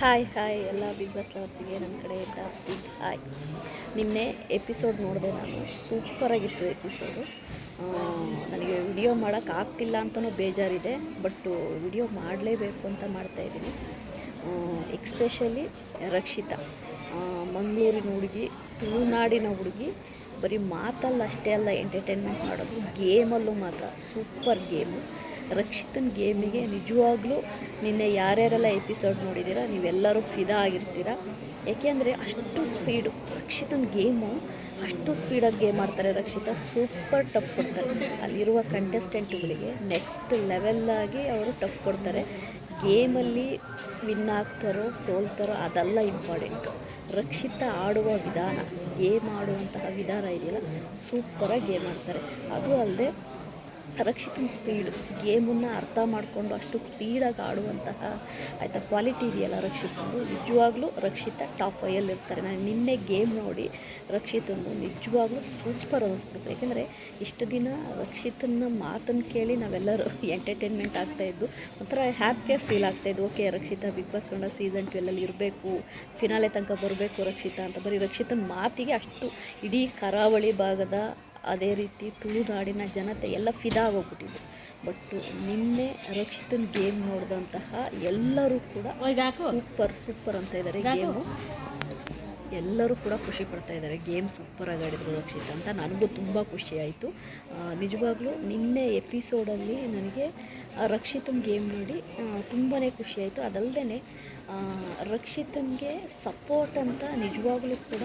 Hi hi ಎಲ್ಲ Bigg Boss ಲವರ್ಸಿಗೆ ನನ್ನ ಕಡೆಯಿಂದ ಜಾಸ್ತಿ. ಹಾಯ್ ನಿನ್ನೆ ಎಪಿಸೋಡ್ ನೋಡಿದೆ ನಾನು. ಸೂಪರಾಗಿತ್ತು ಎಪಿಸೋಡು ನನಗೆ ವಿಡಿಯೋ ಮಾಡೋಕ್ಕಾಗ್ತಿಲ್ಲ ಅಂತಲೂ ಬೇಜಾರಿದೆ ಬಟ್ಟು ವಿಡಿಯೋ ಮಾಡಲೇಬೇಕು ಅಂತ ಮಾಡ್ತಾಯಿದ್ದೀನಿ ಎಕ್ಸ್ಪೆಷಲಿ ರಕ್ಷಿತಾ. ಮಂಗಳೂರಿನ ಹುಡುಗಿ ತುಳುನಾಡಿನ ಹುಡುಗಿ, ಬರೀ ಮಾತಲ್ಲ ಅಷ್ಟೇ ಅಲ್ಲ ಎಂಟರ್ಟೈನ್ಮೆಂಟ್ ಮಾಡೋದು ಗೇಮಲ್ಲೂ ಮಾತ್ರ ಸೂಪರ್ ಗೇಮು ರಕ್ಷಿತನ ಗೇಮಿಗೆ ನಿಜವಾಗ್ಲೂ ನಿನ್ನೆ ಯಾರ್ಯಾರೆಲ್ಲ ಎಪಿಸೋಡ್ ನೋಡಿದ್ದೀರಾ, ನೀವೆಲ್ಲರೂ ಫಿದಾ ಆಗಿರ್ತೀರ? ಏಕೆಂದರೆ ಅಷ್ಟು ಸ್ಪೀಡು ರಕ್ಷಿತನ್ ಗೇಮು ಅಷ್ಟು ಸ್ಪೀಡಾಗಿ ಗೇಮ್ ಆಡ್ತಾರೆ ರಕ್ಷಿತ ಸೂಪರ್ ಟಫ್ ಕೊಡ್ತಾರೆ. ಅಲ್ಲಿರುವ ಕಂಟೆಸ್ಟೆಂಟ್ಗಳಿಗೆ ನೆಕ್ಸ್ಟ್ ಲೆವೆಲ್ಲಾಗಿ ಅವರು ಟಫ್ ಕೊಡ್ತಾರೆ. ಗೇಮಲ್ಲಿ ವಿನ್ ಆಗ್ತಾರೋ, ಸೋಲ್ತಾರೋ ಅದೆಲ್ಲ ಇಂಪಾರ್ಟೆಂಟು ರಕ್ಷಿತ ಆಡುವ ವಿಧಾನ, ಗೇಮ್ ಆಡುವಂತಹ ವಿಧಾನ ಇದೆಯಲ್ಲ ಸೂಪರಾಗಿ ಗೇಮ್ ಆಡ್ತಾರೆ. ಅದು ಅಲ್ಲದೆ ರಕ್ಷಿತನ ಸ್ಪೀಡು ಗೇಮನ್ನು ಅರ್ಥ ಮಾಡಿಕೊಂಡು ಅಷ್ಟು ಸ್ಪೀಡಾಗಿ ಆಡುವಂತಹ, ಆಯಿತಾ ಕ್ವಾಲಿಟಿ ಇದೆಯಲ್ಲ ರಕ್ಷಿತಂದು ನಿಜವಾಗ್ಲೂ ರಕ್ಷಿತ ಟಾಪ್ ಇರ್ತಾರೆ. ನಾನು ನಿನ್ನೆ ಗೇಮ್ ನೋಡಿ ರಕ್ಷಿತಂದು ನಿಜವಾಗ್ಲೂ ಸೂಪರ್ ಅನ್ನಿಸ್ಬಿಡ್ತು ಯಾಕೆಂದರೆ ಇಷ್ಟು ದಿನ ರಕ್ಷಿತನ ಮಾತನ್ನು ಕೇಳಿ ನಾವೆಲ್ಲರೂ ಎಂಟರ್ಟೈನ್ಮೆಂಟ್ ಆಗ್ತಾಯಿದ್ದು ಒಂಥರ ಹ್ಯಾಪಿಯಾಗಿ ಫೀಲ್ ಆಗ್ತಾಯಿದ್ದು ಓಕೆ ರಕ್ಷಿತಾ ಬಿಗ್ ಬಾಸ್ ಕಂಡ ಸೀಸನ್ ಟ್ವೆಲ್ಲಲ್ಲಿ ಇರಬೇಕು ಫಿನಾಲೆ ತನಕ ಬರಬೇಕು ರಕ್ಷಿತಾ ಅಂತ. ಬರೀ ರಕ್ಷಿತನ ಮಾತಿಗೆ ಅಷ್ಟು ಇಡೀ ಕರಾವಳಿ ಭಾಗದ ಅದೇ ರೀತಿ ತುಳುನಾಡಿನ ಜನತೆ ಎಲ್ಲ ಫಿದಾ ಆಗೋಗ್ಬಿಟ್ಟಿದ್ರು. ಬಟ್ ನಿನ್ನೆ ರಕ್ಷಿತನ ಗೇಮ್ ನೋಡಿದಂತಹ ಎಲ್ಲರೂ ಕೂಡ ಸೂಪರ್ ಸೂಪರ್ ಅಂತ ಇದ್ದಾರೆ ಗೇಮು ಎಲ್ಲರೂ ಕೂಡ ಖುಷಿ ಪಡ್ತಾ ಇದ್ದಾರೆ. ಗೇಮ್ ಸೂಪರಾಗಿ ಆಡಿದ್ರು ರಕ್ಷಿತ್ ಅಂತ. ನನಗೂ ತುಂಬ ಖುಷಿ ಆಯಿತು. ನಿಜವಾಗ್ಲೂ ನಿನ್ನೆ ಎಪಿಸೋಡಲ್ಲಿ ನನಗೆ ರಕ್ಷಿತನ್ ಗೇಮ್ ನೋಡಿ ತುಂಬಾ ಖುಷಿ ಆಯಿತು. ಅದಲ್ಲದೆ ರಕ್ಷಿತನಿಗೆ ಸಪೋರ್ಟ್ ಅಂತ ನಿಜವಾಗ್ಲೂ ಕೂಡ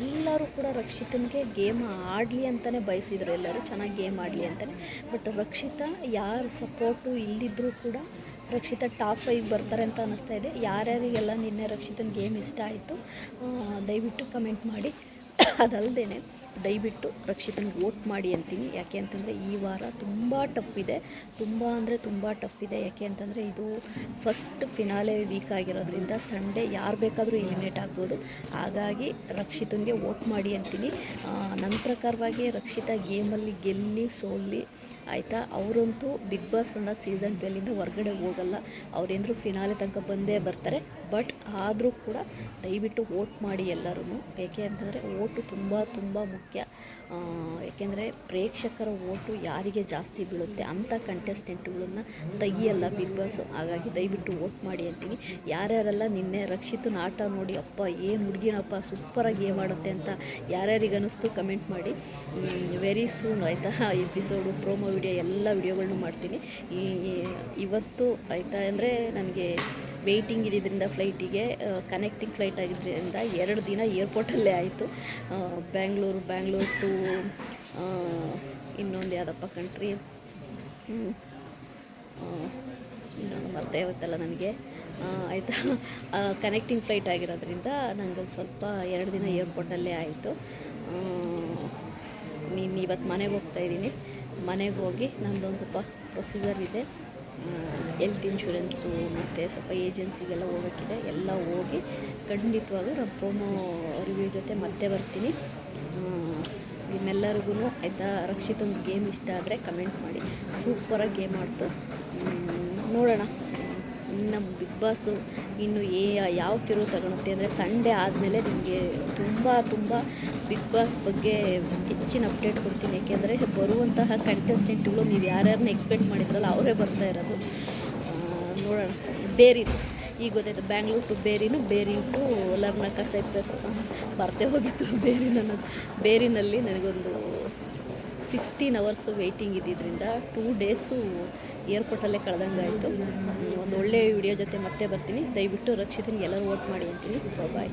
ಎಲ್ಲರೂ ಕೂಡ ರಕ್ಷಿತನಿಗೆ ಗೇಮ್ ಆಡಲಿ ಅಂತಲೇ ಬಯಸಿದ್ರು. ಎಲ್ಲರೂ ಚೆನ್ನಾಗಿ ಗೇಮ್ ಆಡಲಿ ಅಂತಲೇ ಬಟ್ ರಕ್ಷಿತ ಯಾರು ಸಪೋರ್ಟು ಇಲ್ಲದಿದ್ದರೂ ಕೂಡ ರಕ್ಷಿತ ಟಾಪ್ ಫೈವ್ ಬರ್ತಾರೆ ಅಂತ ಅನ್ನಿಸ್ತಾ ಇದೆ. ಯಾರ್ಯಾರಿಗೆಲ್ಲ ನಿನ್ನೆ ರಕ್ಷಿತನ ಗೇಮ್ ಇಷ್ಟ ಆಯಿತು ದಯವಿಟ್ಟು ಕಮೆಂಟ್ ಮಾಡಿ. ಅದಲ್ಲದೆ ದಯವಿಟ್ಟು ರಕ್ಷಿತನಿಗೆ ವೋಟ್ ಮಾಡಿ ಅಂತೀನಿ. ಯಾಕೆ ಅಂತಂದರೆ ಈ ವಾರ ತುಂಬ ಟಫ್ ಇದೆ. ತುಂಬ ಅಂದರೆ ತುಂಬ ಟಫ್ ಇದೆ. ಯಾಕೆ ಅಂತಂದರೆ ಇದು ಫಸ್ಟ್ ಫಿನಾಲೆ ವೀಕ್ ಆಗಿರೋದ್ರಿಂದ ಸಂಡೇ ಯಾರು ಬೇಕಾದರೂ ಎಲಿಮಿನೇಟ್ ಆಗ್ಬೋದು. ಹಾಗಾಗಿ ರಕ್ಷಿತನಿಗೆ ವೋಟ್ ಮಾಡಿ ಅಂತೀನಿ. ನನ್ನ ಪ್ರಕಾರವಾಗಿ ರಕ್ಷಿತ ಗೇಮಲ್ಲಿ ಗೆಲ್ಲಿ ಸೋಲ್ಲಿ ಆಯಿತಾ? ಅವರಂತೂ ಬಿಗ್ ಬಾಸ್ ಕನ್ನಡ ಸೀಸನ್ ಟ್ವೆಲ್ಲಿಂದ ಹೊರಗಡೆ ಹೋಗಲ್ಲ. ಅವರೇಂದರೂ ಫಿನಾಲೆ ತನಕ ಬಂದೇ ಬರ್ತಾರೆ. ಬಟ್ ಆದರೂ ಕೂಡ ದಯವಿಟ್ಟು ವೋಟ್ ಮಾಡಿ ಎಲ್ಲರೂ ಏಕೆ ಅಂತಂದರೆ ಓಟು ತುಂಬ ತುಂಬ ಮುಖ್ಯ. ಏಕೆಂದರೆ ಪ್ರೇಕ್ಷಕರ ಓಟು ಯಾರಿಗೆ ಜಾಸ್ತಿ ಬೀಳುತ್ತೆ ಅಂಥ ಕಂಟೆಸ್ಟೆಂಟ್ಗಳನ್ನು ತೆಗಿಯಲ್ಲ ಬಿಗ್ ಬಾಸು ಹಾಗಾಗಿ ದಯವಿಟ್ಟು ವೋಟ್ ಮಾಡಿ ಅಂತೀನಿ. ಯಾರ್ಯಾರೆಲ್ಲ ನಿನ್ನೆ ರಕ್ಷಿತನ ಆಟ ನೋಡಿ, ಅಪ್ಪ ಏನು ಹುಡುಗಿನಪ್ಪ ಸೂಪರಾಗಿ ಏನು ಆಡುತ್ತೆ ಅಂತ ಯಾರ್ಯಾರಿಗೆ ಅನ್ನಿಸ್ತು ಕಮೆಂಟ್ ಮಾಡಿ ವೆರಿ ಸೂನ್ ಆಯಿತಾ? ಎಪಿಸೋಡು ಪ್ರೋಮೋ ವಿಡಿಯೋ, ಎಲ್ಲ ವಿಡಿಯೋಗಳನ್ನು ಮಾಡ್ತೀನಿ. ಈ ಇವತ್ತು ಆಯಿತಾ ಅಂದರೆ ನನಗೆ ವೆಯ್ಟಿಂಗ್ ಇದ್ದಿದ್ದರಿಂದ ಫ್ಲೈಟಿಗೆ ಕನೆಕ್ಟಿಂಗ್ ಫ್ಲೈಟ್ ಆಗಿದ್ದರಿಂದ ಎರಡು ದಿನ ಏರ್ಪೋರ್ಟಲ್ಲೇ ಆಯಿತು. ಬ್ಯಾಂಗ್ಳೂರು ಬ್ಯಾಂಗ್ಳೂರು ಟು ಇನ್ನೊಂದು ಯಾವುದಪ್ಪ ಕಂಟ್ರಿ ಇನ್ನೊಂದು ಮರ್ತೇ ಹೋಯ್ತಲ್ಲ ನನಗೆ? ಆಯಿತಾ? ಕನೆಕ್ಟಿಂಗ್ ಫ್ಲೈಟ್ ಆಗಿರೋದ್ರಿಂದ ನನಗೆ ಸ್ವಲ್ಪ ಎರಡು ದಿನ ಏರ್ಪೋರ್ಟಲ್ಲೇ ಆಯಿತು. ನೀನು ಇವತ್ತು ಮನೆಗೆ ಹೋಗ್ತಾ ಇದ್ದೀನಿ ಮನೆಗೆ ಹೋಗಿ ನಂದೊಂದು ಸ್ವಲ್ಪ ಪ್ರೊಸೀಜರ್ ಇದೆ. ಹೆಲ್ತ್ ಇನ್ಶೂರೆನ್ಸು ಮತ್ತು ಸ್ವಲ್ಪ ಏಜೆನ್ಸಿಗೆಲ್ಲ ಹೋಗೋಕ್ಕಿದೆ. ಎಲ್ಲ ಹೋಗಿ ಖಂಡಿತವಾಗೂ ನಾನು ಪ್ರೋಮೋ ರಿವ್ಯೂ ಜೊತೆ ಮತ್ತೆ ಬರ್ತೀನಿ. ನಿಮ್ಮೆಲ್ಲರಿಗೂ ಆಯಿತಾ? ರಕ್ಷಿತೊಂದು ಗೇಮ್ ಇಷ್ಟ ಆದರೆ ಕಮೆಂಟ್ ಮಾಡಿ. ಸೂಪರಾಗಿ ಗೇಮ್ ಆಡ್ತು. ನೋಡೋಣ. ನಮ್ಮ ಬಿಗ್ ಬಾಸು ಇನ್ನು ಏ ಯಾವ ತಿರು ತಗೊಳುತ್ತೆ ಅಂದರೆ ಸಂಡೇ ಆದಮೇಲೆ ನಿಮಗೆ ತುಂಬ ತುಂಬ ಬಿಗ್ ಬಾಸ್ ಬಗ್ಗೆ ಹೆಚ್ಚಿನ ಅಪ್ಡೇಟ್ ಕೊಡ್ತೀನಿ. ಯಾಕೆಂದರೆ ಬರುವಂತಹ ಕಂಟೆಸ್ಟೆಂಟ್ಗಳು ನೀವು ಯಾರ್ಯಾರನ್ನ ಎಕ್ಸ್ಪೆಕ್ಟ್ ಮಾಡಿದ್ರಲ್ಲ ಅವರೇ ಬರ್ತಾ ಇರೋದು. ನೋಡೋಣ. ಬೇರಿ ಈಗ ಗೊತ್ತಾಯ್ತು, ಬ್ಯಾಂಗ್ಳೂರ್ ಟು ಬೇರಿನು, ಬೇರಿ ಟು ಲರ್ನಕ ಸೈಪ್ರಸ್. ಬರ್ತೇ ಹೋಗಿತ್ತು ಬೇರಿನ ಬೇರಿನಲ್ಲಿ ನನಗೊಂದು ಸಿಕ್ಸ್ಟೀನ್ ಅವರ್ಸು ವೆಯ್ಟಿಂಗ್ ಇದ್ದಿದ್ದರಿಂದ ಟೂ ಡೇಸು ಏರ್ಪೋರ್ಟಲ್ಲೇ ಕಳೆದಂಗೆ ಆಯಿತು. ಒಂದು ಒಳ್ಳೆಯ ವಿಡಿಯೋ ಜೊತೆ ಮತ್ತೆ ಬರ್ತೀನಿ. ದಯವಿಟ್ಟು ರಕ್ಷಿತೀನಿ ಎಲ್ಲರೂ ವೋಟ್ ಮಾಡಿ ಅಂತೀನಿ. ಬಾಯ್